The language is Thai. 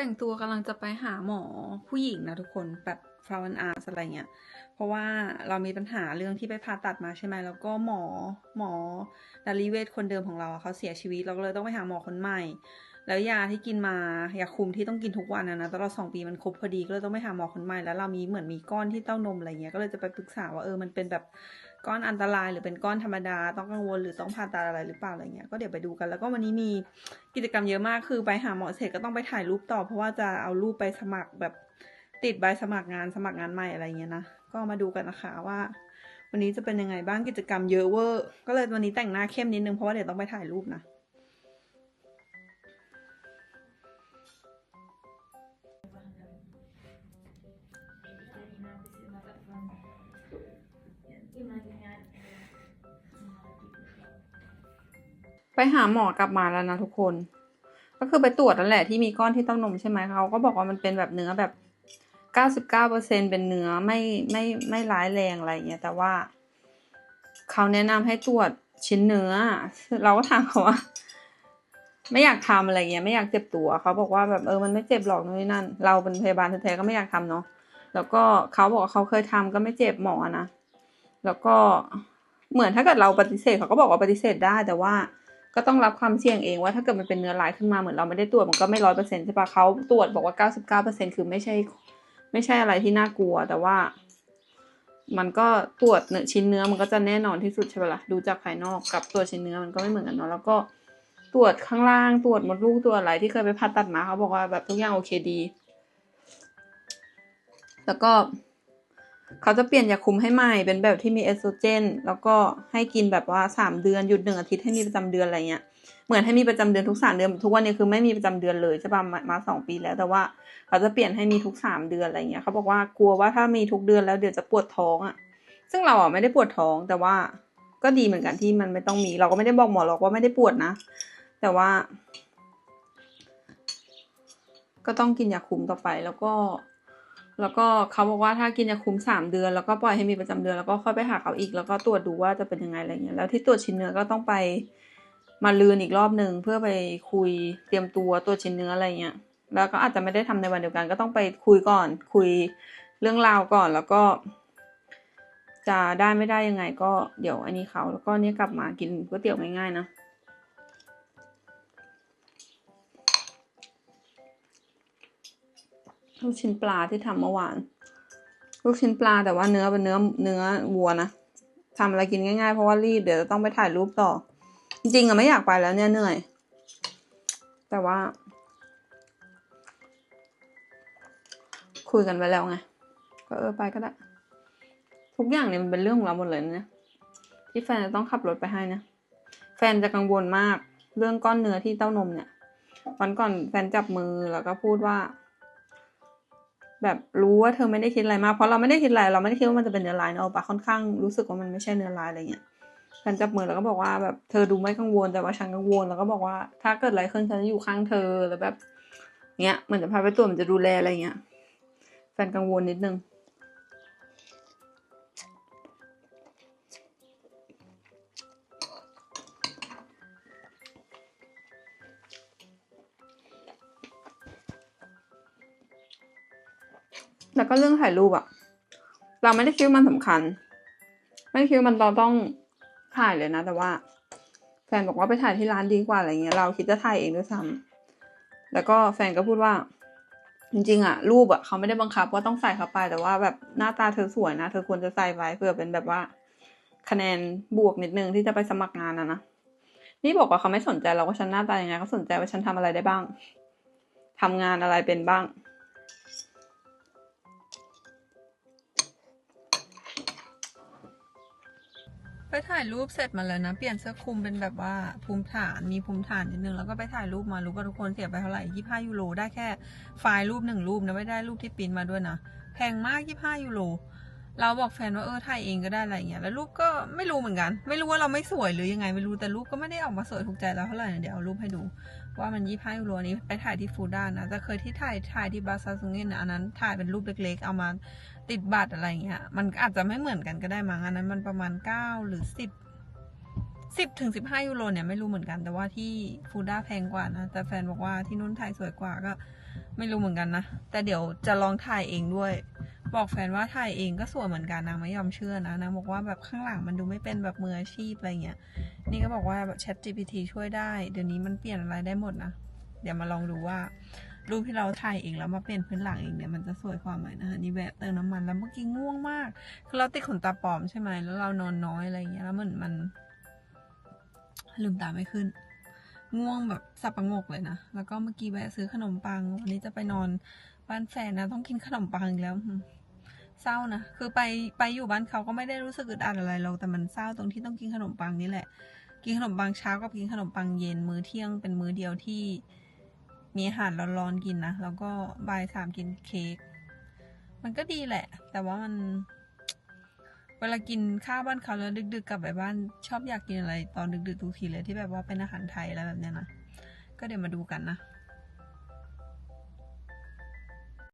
แต่งตัวกำลังจะไปหาหมอผู้หญิงนะทุกคนแบบฟลาวันอาร์อะไรเงี้ย เพราะว่าเรามีปัญหาเรื่องที่ไปผ่าตัดมาใช่ไหมแล้วก็หมอหมอดาริเวทคนเดิมของเราเขาเสียชีวิตเราก็เลยต้องไปหาหมอคนใหม่ แล้วยาที่กินมายาคุมที่ต้องกินทุกวันนะนะตลอดสองปีมันครบพอดีก็เลยต้องไปหาหมอคนใหม่แล้วเรามีเหมือนมีก้อนที่เต้านมอะไรเงี้ยก็เลยจะไปปรึกษาว่าเออมันเป็นแบบ ก้อนอันตรายหรือเป็นก้อนธรรมดา ต้องกังวลหรือต้องผ่าตัดอะไรหรือเปล่าอะไรเงี้ยก็เดี๋ยวไปดูกัน แล้วก็วันนี้มีกิจกรรมเยอะมากคือไปหาหมอเสร็จก็ต้องไปถ่ายรูปต่อ เพราะว่าจะเอารูปไปสมัครแบบติดใบสมัครงานสมัครงานใหม่อะไรเงี้ยนะก็มาดูกันนะคะว่า วันนี้จะเป็นยังไงบ้างกิจกรรมเยอะเวอร์ก็เลยวันนี้แต่งหน้าเข้มนิดนึงเพราะว่าเดี๋ยวต้องไปถ่ายรูปนะ ไปหาหมอกลับมาแล้วนะทุกคน ก็คือไปตรวจนั่นแหละที่มีก้อนที่เต้านมใช่ไหมเขาก็บอกว่ามันเป็นแบบเนื้อแบบเก้าสิบเก้าเปอร์เซ็นเป็นเนื้อไม่ไม่ไม่ร้ายแรงอะไรเงี้ยแต่ว่าเขาแนะนำให้ตรวจชิ้นเนื้อ เราก็ถามเขาว่า ไม่อยากทำอะไรเงี้ยไม่อยากเจ็บตัวเขาบอกว่าแบบเออมันไม่เจ็บหรอกนู่นนี่นั่น เราเป็นพยาบาลแท้ๆก็ไม่อยากทำเนาะแล้วก็เขาบอกเขาเคยทำก็ไม่เจ็บหมอนะแล้วก็เหมือนถ้าเกิดเราปฏิเสธเขาก็บอกว่าปฏิเสธได้ แต่ว่า ก็ต้องรับความเสี่ยงเองว่าถ้าเกิดมันเป็นเนื้อร้ายขึ้นมาเหมือนเราไม่ได้ตรวจมันก็ไม่ร้อยเปอร์เซ็นต์ใช่ปะเขาตรวจบอกว่าเก้าสิบเก้าเปอร์เซ็นคือไม่ใช่ ไม่ใช่อะไรที่น่ากลัว แต่ว่า มันก็ตรวจเนื้อชิ้นเนื้อมันก็จะแน่นอนที่สุดใช่ปะล่ะดูจากภายนอกกับตัวชิ้นเนื้อมันก็ไม่เหมือนกันเนาะแล้วก็ตรวจข้างล่างตรวจมดลูกตรวจอะไรที่เคยไปผ่าตัดมาเขาบอกว่าแบบทุกอย่างโอเคดี แล้วก็ เขาจะเปลี่ยนยาคุมให้ใหม่เป็นแบบที่มีเอสโตรเจน แล้วก็ให้กินแบบว่าสามเดือนหยุดหนึ่งอาทิตย์ให้มีประจำเดือนอะไรเงี้ยเหมือนให้มีประจำเดือนทุกสามเดือนทุกวันนี้คือไม่มีประจำเดือนเลยใช่ปะมามาสองปีแล้ว แต่ว่าเขาจะเปลี่ยนให้มีทุกสามเดือนอะไรเงี้ยเขาบอกว่ากลัวว่าถ้ามีทุกเดือนแล้วเดี๋ยวจะปวดท้องอะ่ะซึ่งเราอะไม่ได้ปวดท้องแต่ว่าก็ดีเหมือนกันที่มันไม่ต้องมี เราก็ไม่ได้บอกหมอหรอกว่าไม่ได้ปวดนะ แต่ว่า ก็ต้องกินยาคุมต่อไปแล้วก็ แล้วก็เขาบอกว่าถ้ากินยาคุมสามเดือน แล้วก็ปล่อยให้มีประจำเดือนแล้วก็ค่อยไปหาเขาอีกแล้วก็ตรวจดูว่าจะเป็นยังไงอะไรเงี้ยแล้วที่ตรวจชิ้นเนื้อก็ต้องไปมาลืนอีกรอบหนึ่งเพื่อไปคุยเตรียมตัวตัวชิ้นเนื้ออะไรเงี้ยแล้วก็อาจจะไม่ได้ทำในวันเดียวกัน ก็ต้องไปคุยก่อน คุยเรื่องราวก่อนแล้วก็ จะได้ไม่ได้ยังไง ก็เดี๋ยวอันนี้เขาแล้วก็เนี่ยกลับมากินก๋วยเตี๋ยวง่ายๆนะ ลูกชิ้นปลาที่ทำเมื่อวาน ลูกชิ้นปลาแต่ว่าเนื้อเป็นเนื้อเนื้อวัวนะทำอะไรกินง่ายๆเพราะว่ารีบเดี๋ยวจะต้องไปถ่ายรูปต่อ จริงๆอะไม่อยากไปแล้วเนี่ยเหนื่อย แต่ว่า คุยกันไปแล้วไงก็เออไปก็ได้ ทุกอย่างเนี่ยมันเป็นเรื่องของเราหมดเลยนะเนี่ยที่แฟนจะต้องขับรถไปให้นะแฟนจะกังวลมาก เรื่องก้อนเนื้อที่เต้านมเนี่ยวันก่อนแฟนจับมือแล้วก็พูดว่า แบบรู้ว่าเธอไม่ได้คิดอะไรมากเพราะเราไม่ได้คิดอะไรเราไม่ได้คิดว่ามันจะเป็นเนื้อร้ายเนอะปะค่อนข้างรู้สึกว่ามันไม่ใช่เนื้อร้ายอะไรเงี้ยแฟนจับมือแล้วก็บอกว่าแบบเธอดูไม่กังวลแต่ว่าฉันกังวลแล้วก็บอกว่า ถ้าเกิดอะไรขึ้นฉันจะอยู่ข้างเธอแล้วแบบเงี้ยเหมือนจะพาไปตรวจมันจะดูแลอะไรเงี้ยแฟนกังวลนิดนึง แล้วก็เรื่องถ่ายรูปอะเราไม่ได้คิดว่ามันสำคัญ ไม่ได้คิดว่ามันเราต้องถ่ายเลยนะ แต่ว่าแฟนบอกว่าไปถ่ายที่ร้านดีกว่าอะไรเงี้ย เราคิดจะถ่ายเองด้วยซ้ำแล้วก็แฟนก็พูดว่า จริงๆอะรูปอะเขาไม่ได้บังคับว่าต้องใส่เข้าไป แต่ว่าแบบหน้าตาเธอสวยนะ เธอควรจะใส่ไว้เพื่อเป็นแบบว่า คะแนนบวกนิดนึงที่จะไปสมัครงานนะนะนี่บอกว่าเขาไม่สนใจเราว่าฉันหน้าตายังไงเขาสนใจว่าฉันทำอะไรได้บ้างทำงานอะไรเป็นบ้าง ถ่ายรูปเสร็จมาแล้วนะ เปลี่ยนเสื้อคลุมเป็นแบบว่าภูมิฐานมีภูมิฐานนิดนึง แล้วก็ไปถ่ายรูปมารู้ป่ะทุกคนเสียไปเท่าไหร่ยี่ห้ายูโรได้แค่ไฟล์รูปหนึ่งรูปนะไม่ได้รูปที่ปริ้นมาด้วยนะแพงมากยี่ห้ายูโร เราบอกแฟนว่าเออถ่ายเองก็ได้อะไรเงี้ยแล้วรูปก็ไม่รู้เหมือนกัน ไม่รู้ว่าเราไม่สวยหรือยังไงไม่รู้แต่รูปก็ไม่ได้ออกมาสวยถูกใจเราเท่าไหร่นะเดี๋ยวเอารูปให้ดู ว่ามันยี่ห้ายูโรนี้ไปถ่ายที่ฟูด้านนะแต่เคยที่ถ่ายถ่ายที่บาซาซุงเงินนะอันนั้นถ่ายเป็นรูปเล็กๆ เอามาติดบัตรอะไรเงี้ยมันอาจจะไม่เหมือนกันก็ได้มั้งอันนั้นมันประมาณเก้าหรือสิบสิบถึงสิบห้ายูโรเนี่ยไม่รู้เหมือนกันแต่ว่าที่ฟูด้าแพงกว่านะแต่แฟนบอกว่าที่นู่นไทยสวยกว่าก็ไม่รู้เหมือนกันนะแต่เดี๋ยวจะลองถ่ายเองด้วย บอกแฟนว่าถ่ายเองก็สวยเหมือนกันนางไม่ยอมเชื่อนะนางบอกว่าแบบข้างหลังมันดูไม่เป็นแบบมืออาชีพอะไรเงี้ย นี่ก็บอกว่าแบบ Chat GPT ช่วยได้ เดี๋ยวนี้มันเปลี่ยนอะไรได้หมดนะ เดี๋ยวมาลองดูว่ารูปที่เราถ่ายเองแล้วมาเปลี่ยนพื้นหลังเองเนี่ยมันจะสวยกว่าไหมนะคะนี่แวะเติมน้ำมันแล้วเมื่อกี้ง่วงมาก คือเราติดขนตาปลอมใช่ไหมแล้วเรานอนน้อยอะไรเงี้ยแล้วเหมือนมัน ลืมตาไม่ขึ้น ง่วงแบบสับประงกเลยนะแล้วก็เมื่อกี้แวะซื้อขนมปังวันนี้จะไปนอนบ้านแฟนนะต้องกินขนมปังอีกแล้ว เศร้านะ คือไปไปอยู่บ้านเขาก็ไม่ได้รู้สึกอึดอัดอะไรหรอกแต่มันเศร้าตรงที่ต้องกินขนมปังนี่แหละ กินขนมปังเช้ากับกินขนมปังเย็นมื้อเที่ยงเป็นมื้อเดียวที่มีอาหารร้อนๆกินนะ แล้วก็บ่ายสามกินเค้ก มันก็ดีแหละ แต่ว่ามัน เวลากินข้าวบ้านเขาแล้วดึก ๆกลับไปบ้านชอบอยากกินอะไร ตอนดึกๆทุกทีเลยที่แบบว่าเป็นอาหารไทยอะไรแบบเนี้ยนะ ก็เดี๋ยวมาดูกันนะ